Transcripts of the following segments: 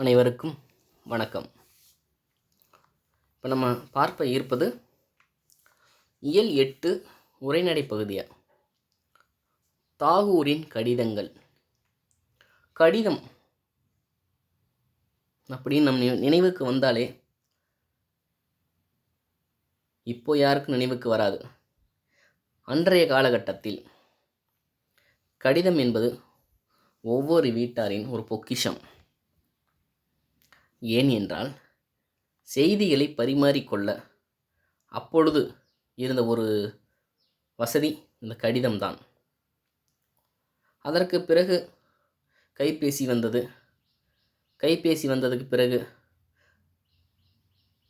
அனைவருக்கும் வணக்கம். இப்போ நம்ம பார்ப்ப இருப்பது இயல் எட்டு உரைநடை பகுதியாக தாகூரின் கடிதங்கள். கடிதம் அப்படின்னு நம் நினைவுக்கு வந்தாலே இப்போ யாருக்கும் நினைவுக்கு வராது. அன்றைய காலகட்டத்தில் கடிதம் என்பது ஒவ்வொரு வீட்டாரின் ஒரு பொக்கிஷம். ஏன் என்றால் செய்திகளை பரிமாறிக்கொள்ள அப்பொழுது இருந்த ஒரு வசதி இந்த கடிதம்தான். அதற்கு பிறகு கைபேசி வந்தது. கைபேசி வந்ததுக்கு பிறகு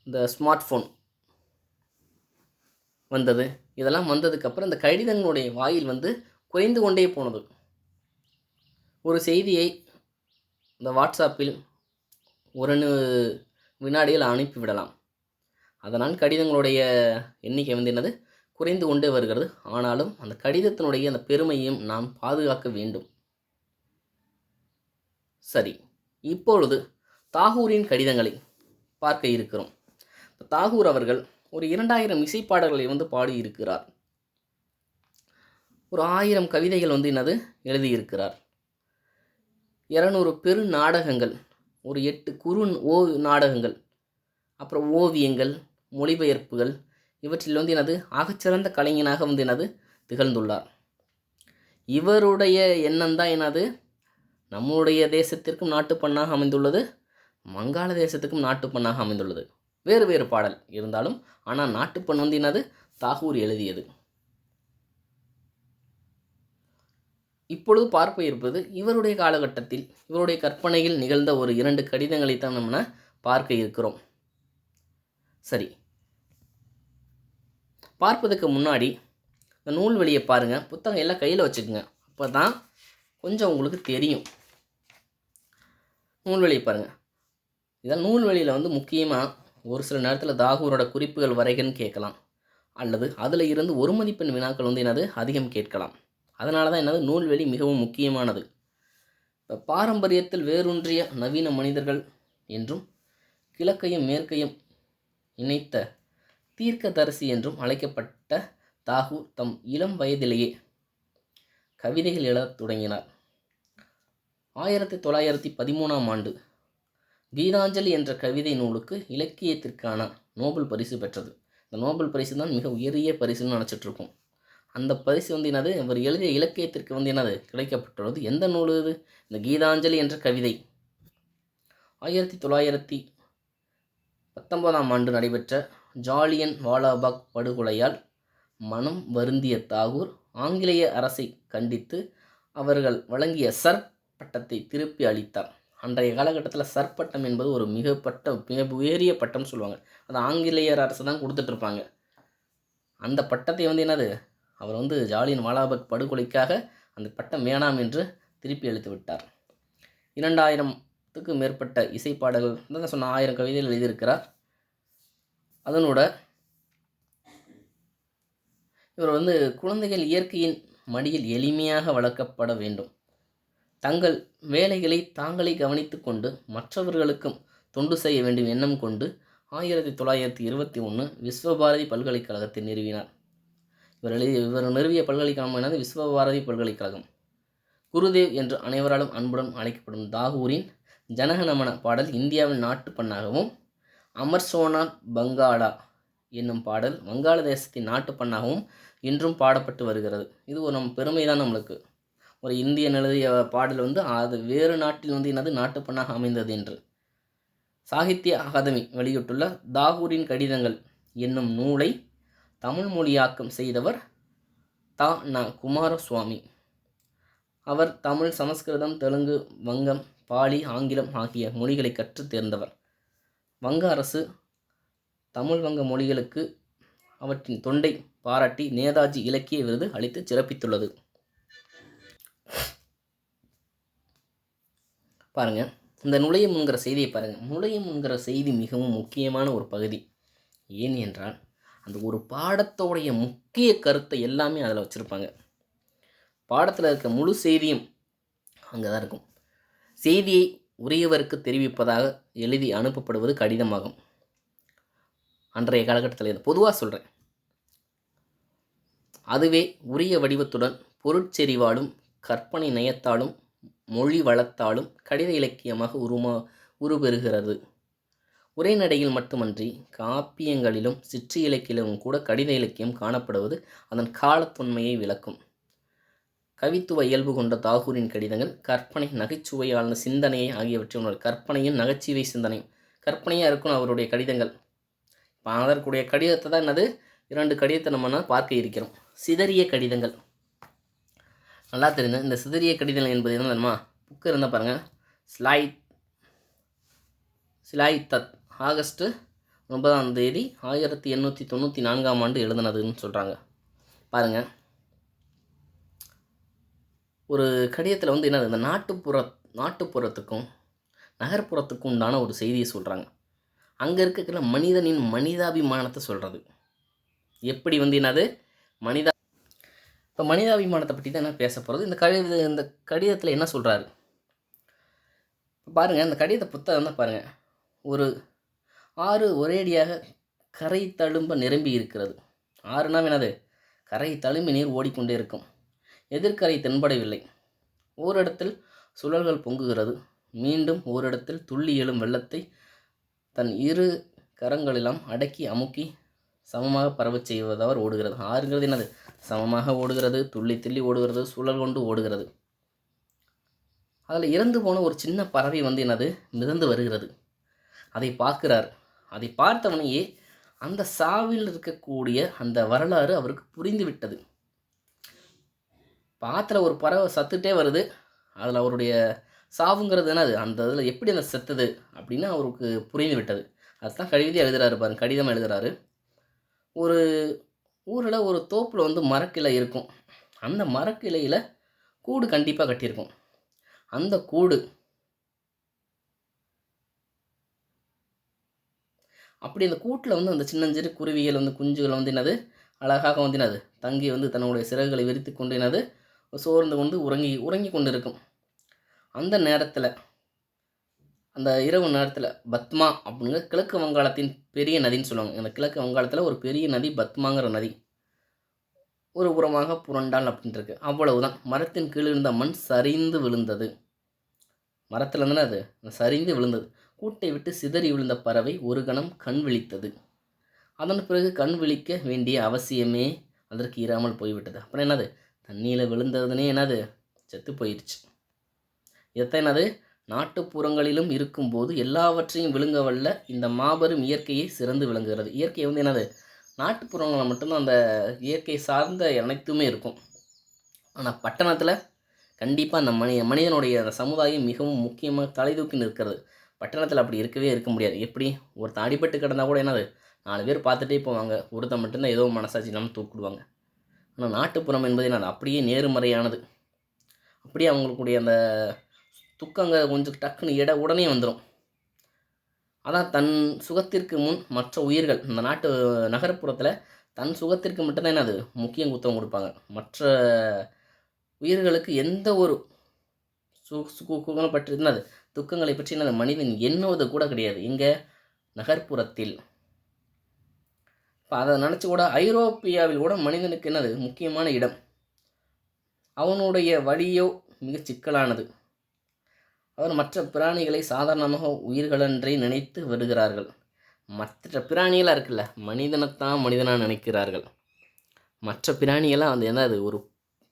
இந்த ஸ்மார்ட் ஃபோன் வந்தது. இதெல்லாம் வந்ததுக்கப்புறம் இந்த கடிதங்களுடைய வாயில் வந்து குறைந்து கொண்டே போனது. ஒரு செய்தியை இந்த வாட்ஸ்அப்பில் ஒரு வினாடியில் அனுப்பிவிடலாம் அதனால் கடிதங்களுடைய எண்ணிக்கை வந்து என்னது? குறைந்து கொண்டே வருகிறது. ஆனாலும் அந்த கடிதத்தினுடைய அந்த பெருமையும் நாம் பாதுகாக்க வேண்டும். சரி இப்பொழுது தாகூரின் கடிதங்களை பார்க்க இருக்கிறோம். தாகூர் அவர்கள் ஒரு இரண்டாயிரம் இசைப்பாடல்களை வந்து பாடியிருக்கிறார். ஒரு ஆயிரம் கவிதைகள் வந்து என்னது? எழுதியிருக்கிறார். இரநூறு பெரு நாடகங்கள் ஒரு எட்டு குறு ஓ நாடகங்கள் அப்புறம் ஓவியங்கள் மொழிபெயர்ப்புகள் இவற்றில் வந்து எனது ஆகச்சிறந்த கலைஞனாக வந்து எனது திகழ்ந்துள்ளார். இவருடைய எண்ணம் தான் எனது நம்முடைய தேசத்திற்கும் நாட்டுப்பண்ணாக அமைந்துள்ளது வங்காள தேசத்துக்கும் நாட்டுப்பண்ணாக அமைந்துள்ளது. வேறு வேறு பாடல் இருந்தாலும் ஆனால் நாட்டுப்பண் வந்து என்னது தாகூர் எழுதியது. இப்பொழுது பார்க்க இருப்பது இவருடைய காலகட்டத்தில் இவருடைய கற்பனையில் நிகழ்ந்த ஒரு இரண்டு கடிதங்களை தான் நம்ம பார்க்க இருக்கிறோம். சரி. பார்ப்பதுக்கு முன்னாடி இந்த நூல்வெளியை பாருங்கள் புத்தகம் எல்லாம் கையில் வச்சுக்கோங்க. அப்போ தான் கொஞ்சம் உங்களுக்கு தெரியும். நூல்வெளியை பாருங்கள் இதான் நூல்வெளியில் வந்து முக்கியமாக ஒரு சில நேரத்தில் தாகூரோட குறிப்புகள் வரைகன்னு கேட்கலாம். அல்லது அதில் இருந்து ஒரு மதிப்பெண் வினாக்கள் வந்து என்னது? அதிகம் கேட்கலாம். அதனால தான் என்னது? நூல்வெளி மிகவும் முக்கியமானது. இப்போ பாரம்பரியத்தில் வேரூன்றிய நவீன மனிதர்கள் என்றும் கிழக்கையும் மேற்கையும் இணைத்த தீர்க்கதரிசி என்றும் அழைக்கப்பட்ட தாகூர் தம் இளம் வயதிலேயே கவிதைகள் எழுதத் தொடங்கினார். ஆயிரத்தி தொள்ளாயிரத்தி பதிமூணாம் ஆண்டு கீதாஞ்சலி என்ற கவிதை நூலுக்கு இலக்கியத்திற்கான நோபல் பரிசு பெற்றது. இந்த நோபல் பரிசு தான் மிக உயரிய பரிசுன்னு நினச்சிட்ருக்கோம் அந்த பரிசு வந்து என்னது? அவர் எழுதிய இலக்கியத்திற்கு வந்து என்னது? கிடைக்கப்பட்டுள்ளது. எந்த நூல் இது? இந்த கீதாஞ்சலி என்ற கவிதை. ஆயிரத்தி தொள்ளாயிரத்தி பத்தொன்பதாம் ஆண்டு நடைபெற்ற ஜாலியன் வாலாபாக் படுகொலையால் மனம் வருந்திய தாகூர் ஆங்கிலேய அரசை கண்டித்து அவர்கள் வழங்கிய சர் பட்டத்தை திருப்பி அளித்தார். அன்றைய காலகட்டத்தில் சர்பட்டம் என்பது ஒரு மிகப்பட்ட மிக உயரிய பட்டம் சொல்லுவாங்க. அது ஆங்கிலேயர் அரசு தான் கொடுத்துட்ருப்பாங்க அந்த பட்டத்தை வந்து என்னது? அவர் வந்து ஜாலியன் வாலாபக் படுகொலைக்காக அந்த பட்டம் வேணாம் என்று திருப்பி அளித்து விட்டார். இரண்டாயிரத்துக்கு மேற்பட்ட இசைப்பாடல்கள் தான் சொன்ன ஆயிரம் கவிதைகள் எழுதியிருக்கிறார். அதனோட இவர் வந்து குழந்தைகள் இயற்கையின் மடியில் எளிமையாக வளர்க்கப்பட வேண்டும். தங்கள் வேலைகளை தாங்களே கவனித்துக்கொண்டு மற்றவர்களுக்கும் தொண்டு செய்ய வேண்டும் எண்ணம் கொண்டு ஆயிரத்தி தொள்ளாயிரத்தி இருபத்தி ஒன்று விஸ்வபாரதி பல்கலைக்கழகத்தை நிறுவினார். இவர் எழுதிய இவர் நிறுவிய பல்கலைக்கழகம் எனது விஸ்வபாரதி பல்கலைக்கழகம். குருதேவ் என்று அனைவராலும் அன்புடன் அழைக்கப்படும் தாகூரின் ஜனகணமன பாடல் இந்தியாவின் நாட்டு பண்ணாகவும் அமர்சோனா பங்காளா என்னும் பாடல் வங்காளதேசத்தின் நாட்டு பண்ணாகவும் இன்றும் பாடப்பட்டு வருகிறது. இது ஒரு நம் பெருமை தான் நம்மளுக்கு. ஒரு இந்தியன் எழுதிய பாடல் வந்து அது வேறு நாட்டில் வந்து எனது நாட்டு பண்ணாக அமைந்தது என்று. சாகித்ய அகாதமி வெளியிட்டுள்ள தாகூரின் கடிதங்கள் என்னும் நூலை தமிழ் மொழியாக்கம் செய்தவர் தா. ந. குமாரசுவாமி. அவர் தமிழ் சமஸ்கிருதம் தெலுங்கு வங்கம் பாலி ஆங்கிலம் ஆகிய மொழிகளை கற்றுத் தேர்ந்தவர். வங்க அரசு தமிழ் வங்க மொழிகளுக்கு அவற்றின் தொண்டை பாராட்டி நேதாஜி இலக்கிய விருது அளித்து சிறப்பித்துள்ளது. பாருங்க இந்த நுழையும் என்கிற செய்தியை பாருங்க. நுழையும் என்கிற செய்தி மிகவும் முக்கியமான ஒரு பகுதி. ஏன் என்றால் அந்த ஒரு பாடத்தோடைய முக்கிய கருத்தை எல்லாமே அதில் வச்சுருப்பாங்க. பாடத்தில் இருக்க முழு செய்தியும் அங்கே தான் இருக்கும். செய்தியை உரியவருக்கு தெரிவிப்பதாக எழுதி அனுப்பப்படுவது கடிதமாகும் அன்றைய காலகட்டத்தில் பொதுவாக சொல்கிறேன் அதுவே உரிய வடிவத்துடன் பொருட்செறிவாலும் கற்பனை நயத்தாலும் மொழி வளத்தாலும் கடித இலக்கியமாக உருமா உருபெறுகிறது உரைநடையில் மட்டுமன்றி காப்பியங்களிலும் சிற்று இலக்கியிலும் கூட கடித இலக்கியம் காணப்படுவது அதன் காலத்தொன்மையை விளக்கும். கவித்துவ இயல்பு கொண்ட தாகூரின் கடிதங்கள் கற்பனை நகைச்சுவையாளன சிந்தனையை ஆகியவற்றை உணர் கற்பனையும் நகைச்சுவை சிந்தனையும் கற்பனையாக இருக்கும் அவருடைய கடிதங்கள். இப்போ அதற்குடைய கடிதத்தை தான் என்னது? இரண்டு கடிதத்தை நம்ம பார்க்க இருக்கிறோம். சிதறிய கடிதங்கள். நல்லா தெரிஞ்ச இந்த சிதறிய கடிதங்கள் என்பது என்ன தெரியுமா? புக்கு இருந்தால் பாருங்கள் ஸ்லாய் ஸ்லாய் தத் ஆகஸ்ட்டு ஒன்பதாம் தேதி ஆயிரத்தி எண்ணூற்றி தொண்ணூற்றி நான்காம் ஆண்டு எழுதுனதுன்னு சொல்கிறாங்க பாருங்கள் ஒரு கடிதத்தில் வந்து என்னது? இந்த நாட்டுப்புற நாட்டுப்புறத்துக்கும் நகர்ப்புறத்துக்கும் உண்டான ஒரு செய்தியை சொல்கிறாங்க அங்கே இருக்கிற மனிதனின் மனிதாபிமானத்தை சொல்கிறது எப்படி வந்து என்னது? மனிதா இப்போ மனிதாபிமானத்தை பற்றி தான் என்ன பேச போகிறது இந்த கடித இந்த கடிதத்தில் என்ன சொல்கிறாரு பாருங்கள் இந்த கடித புத்தகம் தான் பாருங்கள் ஒரு ஆறு ஒரேடியாக கரை தழும்ப நிரம்பி இருக்கிறது. ஆறுனா என்னது? கரை தழும்பி நீர் ஓடிக்கொண்டே இருக்கும். எதிர்கரை தென்படவில்லை. ஓரிடத்தில் சுழல்கள் பொங்குகிறது. மீண்டும் ஓரிடத்தில் துள்ளி எழும் வெள்ளத்தை தன் இரு கரங்களெல்லாம் அடக்கி அமுக்கி சமமாக பரவச் செய்வதவர் ஓடுகிறது. ஆறுங்கிறது என்னது? சமமாக ஓடுகிறது துள்ளி துள்ளி ஓடுகிறது சுழல் கொண்டு ஓடுகிறது. அதில் இறந்து போன ஒரு சின்ன பறவை வந்து என்னது? மிதந்து வருகிறது. அதை பார்க்கிறார். அதை பார்த்தவனையே அந்த சாவில் இருக்கக்கூடிய அந்த வரலாறு அவருக்கு புரிந்து விட்டது பாத்தில் ஒரு பறவை சத்துட்டே வருது. அதில் அவருடைய சாவுங்கிறது என்னது? அந்த இதில் எப்படி அந்த செத்துது அப்படின்னு அவருக்கு புரிந்து விட்டது அதுதான் கவிதை எழுதுறாரு பாருங்க. கடிதம் எழுதுறாரு. ஒரு ஊரில் ஒரு தோப்பில் வந்து மரக்கிளை இருக்கும். அந்த மரக்கிளையில் கூடு கண்டிப்பாக கட்டியிருக்கும். அந்த கூடு அப்படி அந்த கூட்டில் வந்து அந்த சின்னஞ்சிறு குருவிகள் வந்து குஞ்சுகள் வந்து என்னது? அழகாக வந்து என்னது? தங்கி வந்து தன்னுடைய சிறகுகளை விரித்து கொண்டு என்னது? சோர்ந்து கொண்டு உறங்கி உறங்கி கொண்டு இருக்கும் அந்த நேரத்தில் அந்த இரவு நேரத்தில் பத்மா அப்படிங்கிற கிழக்கு வங்காளத்தின் பெரிய நதின்னு சொல்லுவாங்க. அந்த கிழக்கு வங்காளத்தில் ஒரு பெரிய நதி பத்மாங்கிற நதி. ஒரு புறமாக புரண்டால் அப்படின்ட்டு இருக்கு. அவ்வளவுதான். மரத்தின் கீழ் இருந்த மண் சரிந்து விழுந்தது. மரத்தில் இருந்தன அது சரிந்து விழுந்தது. கூட்டை விட்டு சிதறி விழுந்த பறவை ஒரு கணம் கண் விழித்தது. அதன் பிறகு கண் விழிக்க வேண்டிய அவசியமே அதற்கு இராமல் போய்விட்டது. அப்புறம் என்னது? தண்ணியில் விழுந்ததுனே என்னது? செத்து போயிடுச்சு இதைத்தான் என்னது? நாட்டுப்புறங்களிலும் இருக்கும்போது எல்லாவற்றையும் விழுங்க வல்ல இந்த மாபெரும் இயற்கையை சிறந்து விளங்குகிறது. இயற்கை வந்து என்னது? நாட்டுப்புறங்களில் மட்டும்தான் அந்த இயற்கை சார்ந்த அனைத்துமே இருக்கும். ஆனால் பட்டணத்தில் கண்டிப்பாக அந்த மனி மனிதனுடைய அந்த சமுதாயம் மிகவும் முக்கியமாக தலைதூக்கி நிற்கிறது. பட்டணத்தில் அப்படி இருக்கவே இருக்க முடியாது. எப்படி? ஒருத்தன் அடிபட்டு கிடந்தால் கூட என்னது? நாலு பேர் பார்த்துட்டே போவாங்க. ஒருத்தன் மட்டும்தான் ஏதோ மனசாட்சி இல்லாமல் தூக்கிடுவாங்க. ஆனால் நாட்டுப்புறம் என்பது என்னது? அப்படியே நேர்மறையானது. அப்படியே அவங்களுக்குடைய அந்த துக்கங்க கொஞ்சம் டக்குன்னு இட உடனே வந்துடும் அதான் தன் சுகத்திற்கு முன் மற்ற உயிர்கள் இந்த நாட்டு நகர்ப்புறத்தில் தன் சுகத்திற்கு மட்டும்தான் என்னது? முக்கியம் குத்தம் கொடுப்பாங்க. மற்ற உயிர்களுக்கு எந்த ஒரு சு சுகங்களை பற்றி என்னது துக்கங்களை பற்றி என்னது மனிதன் எண்ணுவது கூட கிடையாது. இங்கே நகர்ப்புறத்தில். இப்போ அதை நினச்சி கூட ஐரோப்பியாவில் கூட மனிதனுக்கு என்னது? முக்கியமான இடம். அவனுடைய வழியோ மிக சிக்கலானது. அவர் மற்ற பிராணிகளை சாதாரணமாக உயிர்களன்றே நினைத்து வருகிறார்கள். மற்ற பிராணிகளாக இருக்குல்ல மனிதனைத்தான் மனிதனாக நினைக்கிறார்கள். மற்ற பிராணிகளாக வந்து என்னது? ஒரு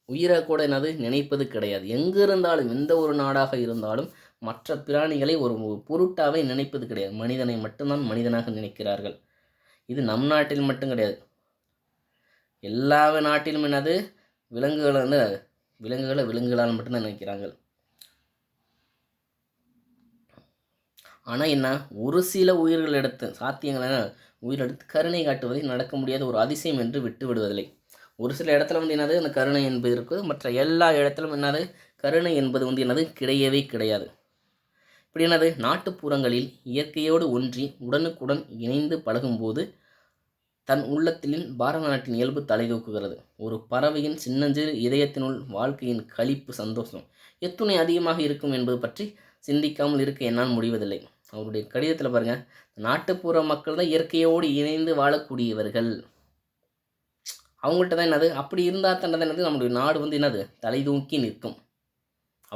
உயிரை கூட என்னது? நினைப்பது கிடையாது. எங்கே இருந்தாலும் எந்த ஒரு நாடாக இருந்தாலும் மற்ற பிராணிகளை ஒரு பொருட்டாவே நினைப்பது கிடையாது. மனிதனை மட்டும்தான் மனிதனாக நினைக்கிறார்கள். இது நம் நாட்டில் மட்டும் கிடையாது. எல்லா நாட்டிலும் என்னது? விலங்குகளை வந்து விலங்குகளை விலங்குகளால் மட்டும்தான் நினைக்கிறாங்க ஆனால் என்ன? ஒரு சில உயிர்கள் எடுத்து சாத்தியங்களை உயிரெடுத்து கருணை காட்டுவதை நடக்க முடியாத ஒரு அதிசயம் என்று விட்டு விடுவதில்லை. ஒரு சில இடத்துல வந்து என்னது? அந்த கருணை என்பது இருக்குது. மற்ற எல்லா இடத்திலும் என்னது? கருணை என்பது வந்து என்னது? கிடையவே கிடையாது. இப்படி எனது நாட்டுப்புறங்களில் இயற்கையோடு ஒன்றி உடனுக்குடன் இணைந்து பழகும்போது தன் உள்ளத்திலும் பாரத நாட்டின் இயல்பு தலைதூக்குகிறது. ஒரு பறவையின் சின்னஞ்சிறு இதயத்தினுள் வாழ்க்கையின் களிப்பு சந்தோஷம். எத்துணை அதிகமாக இருக்கும் என்பது பற்றி சிந்திக்காமல் இருக்க என்னால் முடிவதில்லை. அவருடைய கடிதத்தில் பாருங்கள் நாட்டுப்புற மக்கள் தான் இயற்கையோடு இணைந்து வாழக்கூடியவர்கள். அவங்கள்ட்ட தான் என்னது? அப்படி இருந்தால் தான் என்னது? நம்மளுடைய நாடு வந்து என்னது? தலைதூக்கி நிற்கும்.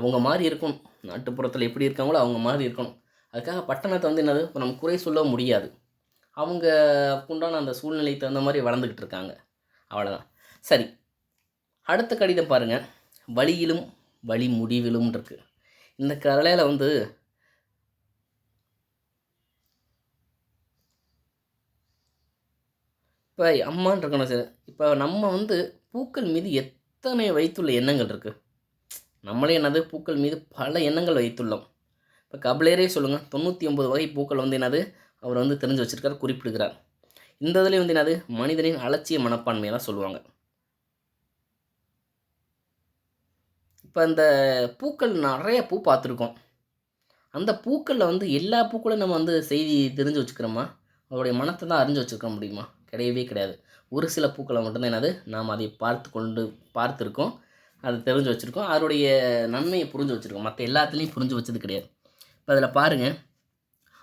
அவங்க மாதிரி இருக்கணும். நாட்டுப்புறத்தில் எப்படி இருக்காங்களோ அவங்க மாதிரி இருக்கணும். அதுக்காக பட்டணத்தை வந்து என்னது? இப்போ நம்ம குறை சொல்ல முடியாது. அவங்க உண்டான அந்த சூழ்நிலைக்கு தகுந்த மாதிரி வளர்ந்துக்கிட்டு இருக்காங்க. அவ்வளோதான் சரி. அடுத்த கடிதம் பாருங்கள் வழியிலும் வழி முடிவிலும் இருக்கு. இந்த கலையில் வந்து இப்போ அம்மான் இருக்கணும் சார். இப்போ நம்ம வந்து பூக்கள் மீது எத்தனை வைத்துள்ள எண்ணங்கள் இருக்குது நம்மளே என்னது? பூக்கள் மீது பல எண்ணங்கள் வைத்துள்ளோம். இப்போ கபிலேரே சொல்லுங்கள் தொண்ணூற்றி ஒம்பது வகை பூக்கள் வந்து என்னது? அவர் வந்து தெரிஞ்சு வச்சிருக்கார் குறிப்பிடுகிறார். இந்த இதுலேயும் வந்து என்னது? மனிதனின் அலட்சிய மனப்பான்மையை தான் சொல்லுவாங்க. இப்போ இந்த பூக்கள் நிறைய பூ பார்த்துருக்கோம். அந்த பூக்களில் வந்து எல்லா பூக்களும் நம்ம வந்து செய்தி தெரிஞ்சு வச்சுக்கிறோமா? அவருடைய மனத்தை தான் அறிஞ்சு வச்சுருக்க முடியுமா? கிடையவே கிடையாது. ஒரு சில பூக்களை மட்டும்தான் என்னது? நாம் அதை பார்த்து கொண்டு பார்த்துருக்கோம். அதை தெரிஞ்சு வச்சுருக்கோம். அதனுடைய நன்மையை புரிஞ்சு வச்சுருக்கோம். மற்ற எல்லாத்துலேயும் புரிஞ்சு வச்சது கிடையாது. இப்போ அதில் பாருங்கள்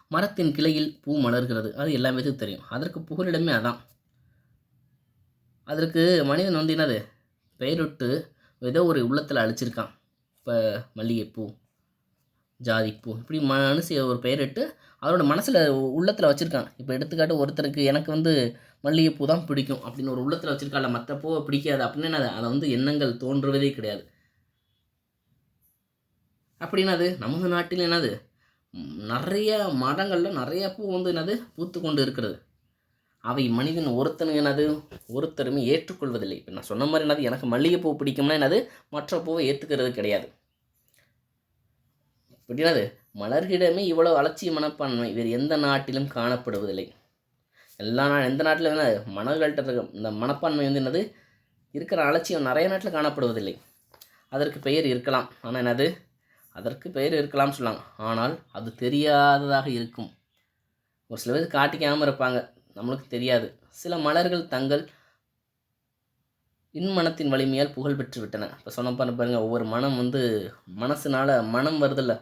மரத்தின் கிளையில் பூ மலர்கிறது. அது எல்லாமே தெரியும். அதற்கு புகலிடமே அதான். அதற்கு மனிதன் வந்து என்னது? பெயரிட்டு ஏதோ ஒரு உள்ளத்தில் அழிச்சிருக்கான். இப்போ மல்லிகைப்பூ ஜாதிப்பூ இப்படி மனசு ஒரு பெயரிட்டு அவரோட மனசில் உள்ளத்தில் வச்சுருக்கான். இப்போ எடுத்துக்காட்டு ஒருத்தருக்கு எனக்கு வந்து மல்லிகைப்பூ தான் பிடிக்கும் அப்படின்னு ஒரு உள்ளத்தில் வச்சுருக்காள் மற்ற பூவை பிடிக்காது அப்படின்னு அதை வந்து எண்ணங்கள் தோன்றுவதே கிடையாது. அப்படின்னா அது நமது நாட்டில் என்னது? நிறைய மரங்களில் நிறைய பூ வந்து என்னது? பூத்து கொண்டு இருக்கிறது. அவை மனிதன் ஒருத்தனு என்னது? ஒருத்தருமே ஏற்றுக்கொள்வதில்லை. இப்போ நான் சொன்ன மாதிரி என்னது? எனக்கு மல்லிகைப்பூ பிடிக்கும்னா என்னது? மற்ற பூவை ஏற்றுக்கிறது கிடையாது. எப்படினாது மலர்களிடமே இவ்வளோ அலட்சிய மனப்பான்மை வேறு எந்த நாட்டிலும் காணப்படுவதில்லை. எல்லா நாள் எந்த நாட்டில் என்ன மனங்கள்கிட்ட இருக்க இந்த மனப்பான்மை வந்து என்னது? இருக்கிற அலட்சியம் நிறைய நாட்டில் காணப்படுவதில்லை. அதற்கு பெயர் இருக்கலாம். ஆனால் என்னது? அதற்கு பெயர் இருக்கலாம்னு சொல்லலாம் ஆனால் அது தெரியாததாக இருக்கும். ஒரு சில பேர் காட்டிக்காமல் இருப்பாங்க. நம்மளுக்கு தெரியாது. சில மலர்கள் தங்கள் இன்மனத்தின் வலிமையால் புகழ் பெற்று விட்டன. இப்போ சொன்ன பாருங்கள் ஒவ்வொரு மனம் வந்து மனசுனால மனம் வருதில்ல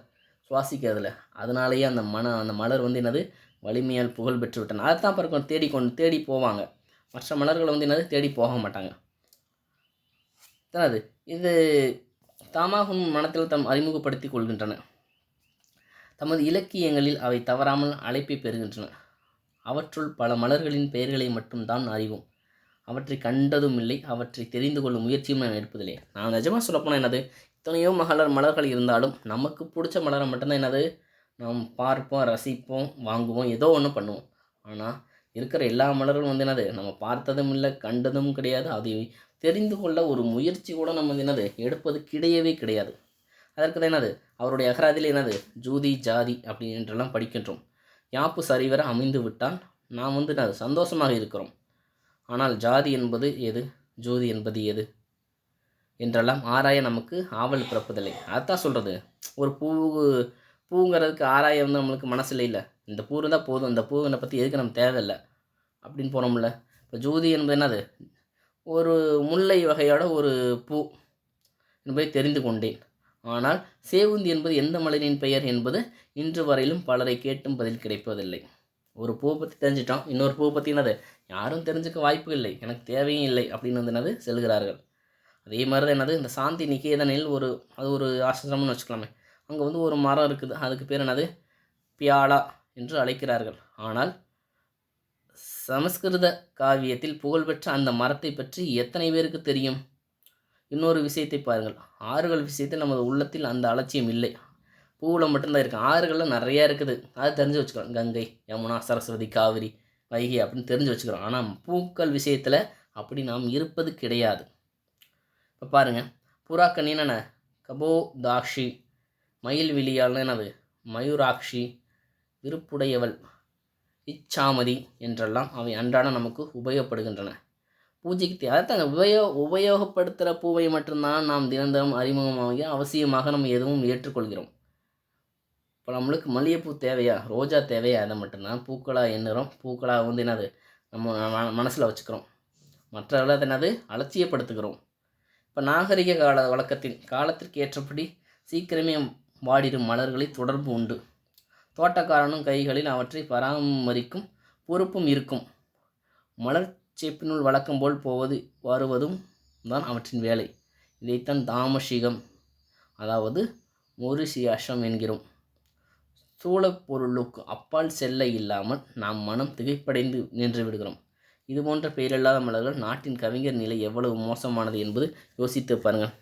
சுவாசிக்கிறதுல. அதனாலேயே அந்த மன அந்த மலர் வந்து என்னது? வலிமையால் புகழ் பெற்று விட்டன அதை தான் பாருங்க தேடி கொண்டு தேடி போவாங்க. மற்ற மலர்கள் வந்து என்னது? தேடி போக மாட்டாங்க. அது இது தாமாக உன் மனத்தில் தம் அறிமுகப்படுத்திக் கொள்கின்றன. தமது இலக்கியங்களில் அவை தவறாமல் அழைப்பை பெறுகின்றன. அவற்றுள் பல மலர்களின் பெயர்களை மட்டும்தான் அறிவோம். அவற்றை கண்டதும் இல்லை அவற்றை தெரிந்து கொள்ளும் முயற்சியும் நான் எடுப்பதில்லை. நான் நிஜமாக சொல்லப்போனால் என்னது? எத்தனையோ மலர் மலர்கள் இருந்தாலும் நமக்கு பிடிச்ச மலரை மட்டும்தான் என்னது? நாம் பார்ப்போம் ரசிப்போம் வாங்குவோம் ஏதோ ஒன்று பண்ணுவோம். ஆனால் இருக்கிற எல்லா மலர்களும் வந்து என்னது? நம்ம பார்த்ததும் இல்லை கண்டதும் கிடையாது. அதை தெரிந்து கொள்ள ஒரு முயற்சி கூட நம்ம வந்து என்னது? எடுப்பது கிடையவே கிடையாது. அதற்கு தான் என்னது? அவருடைய அகராதியில் என்னது? ஜூதி ஜாதி அப்படின்றெல்லாம் படிக்கின்றோம். யாப்பு சரிவர அமைந்து விட்டால் நாம் வந்து என்னது? சந்தோஷமாக இருக்கிறோம். ஆனால் ஜாதி என்பது எது? ஜோதி என்பது எது? என்றெல்லாம் ஆராய நமக்கு ஆவல் பிறப்பதில்லை. அதான் சொல்கிறது ஒரு பூ பூங்கிறதுக்கு ஆராய வந்து நம்மளுக்கு மனசில் இல்லை. இந்த பூ இருந்தால் போதும். இந்த பூவினை பற்றி எதுக்கு நம்ம தேவையில்லை? அப்படின்னு போனோம்ல. இப்போ ஜோதி என்பது என்னது? ஒரு முல்லை வகையோட ஒரு பூ என்பதை தெரிந்து கொண்டேன். ஆனால் சேவுந்தி என்பது எந்த மலரின் பெயர் என்பது இன்று வரையிலும் பலரை கேட்டும் பதில் கிடைப்பதில்லை. ஒரு பூவை பற்றி தெரிஞ்சிட்டோம். இன்னொரு பூவை பற்றி என்னது? யாரும் தெரிஞ்சுக்க வாய்ப்பு இல்லை. எனக்கு தேவையும் இல்லை அப்படின்னு வந்து என்னது? செல்கிறார்கள் அதே மாதிரி தான் என்னது? இந்த சாந்தி நிகேதனில் ஒரு அது ஒரு ஆசிரமம்னு வச்சுக்கலாமே. அங்கே வந்து ஒரு மரம் இருக்குது. அதுக்கு பேர் என்னது? பியாலா என்று அழைக்கிறார்கள். ஆனால் சமஸ்கிருத காவியத்தில் புகழ்பெற்ற அந்த மரத்தை பற்றி எத்தனை பேருக்கு தெரியும்? இன்னொரு விஷயத்தை பாருங்கள். ஆறுகள் விஷயத்தில் நமது உள்ளத்தில் அந்த அலட்சியம் இல்லை. பூவில் மட்டும்தான் இருக்குது ஆறுகளில் நிறையா இருக்குது. அது தெரிஞ்சு வச்சுக்கிறோம் கங்கை யமுனா சரஸ்வதி காவிரி வைகை அப்படின்னு தெரிஞ்சு வச்சுக்கிறோம் ஆனால் பூக்கள் விஷயத்தில் அப்படி நாம் இருப்பது கிடையாது. இப்போ பாருங்கள் புறாக்கண்ணின்னு என்னென்ன கபோ தாக்ஷி மயில் விழியால் என்னது மயூராட்சி விருப்புடையவள் இச்சாமதி என்றெல்லாம் அவை அன்றாடம் நமக்கு உபயோகப்படுகின்றன. பூஜைக்கு தே அந்த உபயோ உபயோகப்படுத்துகிற பூவை மட்டும்தான் நாம் தினந்தனம் அறிமுகமாக அவசியமாக நம்ம எதுவும் ஏற்றுக்கொள்கிறோம். இப்போ நம்மளுக்கு மல்லிகைப்பூ தேவையா? ரோஜா தேவையா? அதை மட்டும்தான். பூக்களாக எண்ணுறோம் பூக்களாக வந்து என்னது? நம்ம மனசில் வச்சுக்கிறோம். மற்றவர்களை அதை என்னது? அலட்சியப்படுத்துகிறோம். இப்போ நாகரிக கால வழக்கத்தின் காலத்திற்கு ஏற்றபடி சீக்கிரமே வாடிடும் மலர்களை தொடர்பு உண்டு. தோட்டக்காரனும் கைகளில் அவற்றை பராமரிக்கும் பொறுப்பும் இருக்கும். மலர் சேப்பினுள் வழக்கம் போல் போவது வருவதும் தான் அவற்றின் வேலை. இதைத்தான் தாமசிகம் அதாவது மொரிசியாஷம் என்கிறோம். சூழப்பொருளுக்கு அப்பால் செல்ல இல்லாமல் நாம் மனம் திகைப்படைந்து நின்று விடுகிறோம். இது போன்ற பெயரில்லாத மலர்கள் நாட்டின் கவிஞர் நிலை எவ்வளவு மோசமானது என்பது யோசித்து பாருங்கள்.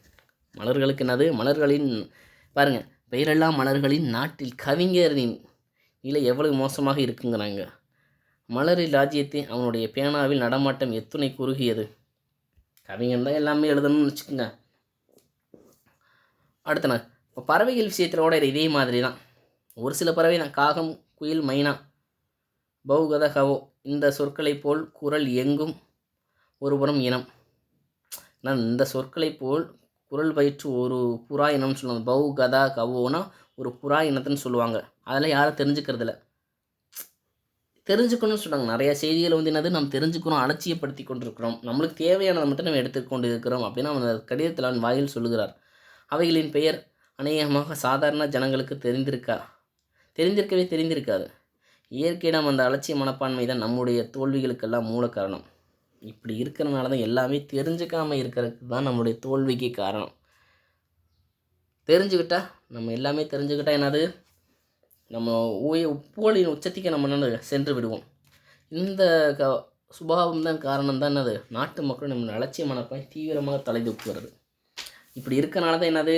மலர்களுக்கு என்னது? மலர்களின் பாருங்கள். பெயரெல்லா மலர்களின் நாட்டில் கவிஞரின் நிலை எவ்வளவு மோசமாக இருக்குங்கிறாங்க. மலரில் ராஜ்யத்தை அவனுடைய பேனாவில் நடமாட்டம் எத்துணை குறுகியது. கவிஞன் தான் எல்லாமே எழுதணும்னு வச்சுக்கோங்க. அடுத்த நாள் இப்போ பறவைகள் விஷயத்தில் கூட இதே மாதிரி தான் ஒரு சில பறவை தான் காகம் குயில் மைனா பௌகத ஹவோ இந்த சொற்களைப் போல் குரல் எங்கும் ஒருபுறம் இனம். நான் இந்த சொற்களைப் போல் குரல் பயிற்று ஒரு புறா இனம்னு சொல்லுவாங்க. பௌ கதா கவோனா ஒரு புறா இனத்துன்னு சொல்லுவாங்க. அதெல்லாம் யாரும் தெரிஞ்சுக்கிறதில்ல. தெரிஞ்சுக்கணும்னு சொல்கிறாங்க நிறைய செய்திகளை வந்து என்னது? நம்ம தெரிஞ்சுக்கிறோம் அலட்சியப்படுத்தி கொண்டிருக்கிறோம். நம்மளுக்கு தேவையானதை மட்டும் நம்ம எடுத்துக்கொண்டு இருக்கிறோம் அப்படின்னு அவன் கடிதத்தில் அவன் வாயில் சொல்லுகிறார். அவைகளின் பெயர் அநேகமாக சாதாரண ஜனங்களுக்கு தெரிந்திருக்கா? தெரிந்திருக்கவே தெரிந்திருக்காது. இயற்கையிடம் அந்த அலட்சிய மனப்பான்மை தான் நம்முடைய தோல்விகளுக்கெல்லாம் மூல காரணம். இப்படி இருக்கிறனால தான் எல்லாமே தெரிஞ்சுக்காமல் இருக்கிறதுக்கு தான் நம்மளுடைய தோல்விக்கு காரணம். தெரிஞ்சுக்கிட்டா நம்ம எல்லாமே தெரிஞ்சுக்கிட்டா என்னது? நம்ம ஊய புகழின் உச்சத்திக்கு நம்ம என்னது? சென்று விடுவோம். இந்த க சுபாவம் தான் காரணம் தான் என்னது? நாட்டு மக்கள் நம்ம அலட்சிய மனப்பாய் தீவிரமாக தலை தூக்குகிறது. இப்படி இருக்கனால தான் என்னது?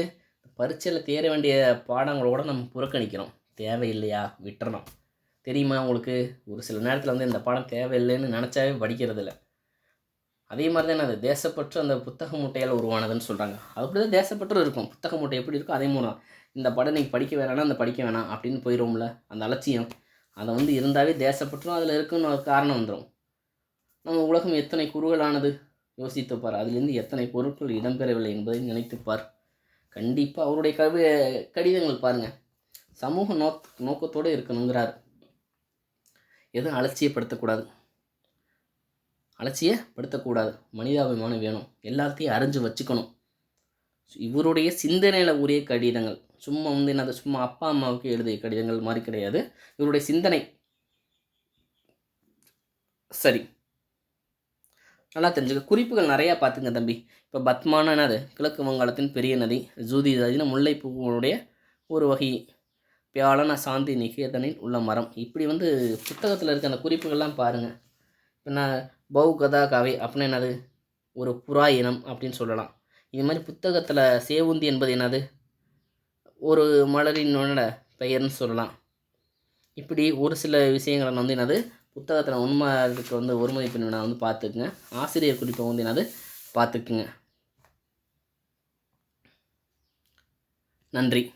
பரீட்சையில் தேர வேண்டிய பாடங்களோட நம்ம புறக்கணிக்கிறோம். தேவையில்லையா? விட்டுறணும். தெரியுமா உங்களுக்கு? ஒரு சில நேரத்தில் வந்து இந்த பாடம் தேவையில்லைன்னு நினச்சாவே படிக்கிறது இல்லை அதே மாதிரி தான் என்னது? தேசப்பற்று அந்த புத்தக மூட்டையால் உருவானதுன்னு சொல்கிறாங்க அப்படி தான் தேசப்பற்று இருக்கும். புத்தக மூட்டை எப்படி இருக்கோ அதே மூலம் இந்த படம் நீங்கள் படிக்க வேணாம்னா அந்த படிக்க வேணாம் அப்படின்னு போயிடும்ல அந்த அலட்சியம். அதை வந்து இருந்தாவே தேசப்பற்றும் அதில் இருக்குன்னு ஒரு காரணம் வந்துடும் நம்ம உலகம் எத்தனை குறுகலானது? யோசித்து பார். அதிலிருந்து எத்தனை பொருட்கள் இடம்பெறவில்லை என்பதை நினைத்துப்பார் கண்டிப்பாக அவருடைய கவி கடிதங்கள் பாருங்கள் சமூக நோக் நோக்கத்தோடு இருக்கணுங்கிறார். எதுவும் அலட்சியப்படுத்தக்கூடாது அலட்சியப்படுத்தக்கூடாது. மனிதாபிமானம் வேணும். எல்லாத்தையும் அறிஞ்சு வச்சுக்கணும். இவருடைய சிந்தனையில் உரிய கடிதங்கள். சும்மா வந்து என்னது சும்மா அப்பா அம்மாவுக்கு எழுதிய கடிதங்கள் மாதிரி கிடையாது. இவருடைய சிந்தனை. சரி. நல்லா தெரிஞ்சுக்க. குறிப்புகள் நிறையா பார்த்துங்க தம்பி. இப்போ பத்மான என்னது? கிழக்கு வங்காளத்தின் பெரிய நதி ஜூதி நதினா முல்லைப்பூவுடைய ஒரு வகை. பியாலன சாந்தி நிகேதனில் உள்ள மரம். இப்படி வந்து புத்தகத்தில் இருக்க அந்த குறிப்புகள்லாம் பாருங்கள் இப்போ நான் பௌ அப்படின்னா என்னது? ஒரு புறா இனம் அப்படின்னு சொல்லலாம். இது மாதிரி புத்தகத்தில் சேவுந்தி என்பது என்னது? ஒரு மலரினோட பெயர்னு சொல்லலாம். இப்படி ஒரு சில விஷயங்களை வந்து என்னது? புத்தகத்தில் உண்மை அதுக்கு வந்து ஒரு மதிப்பெண் வந்து பார்த்துக்குங்க. ஆசிரியர் குறிப்பை வந்து என்னது? பார்த்துக்குங்க. நன்றி.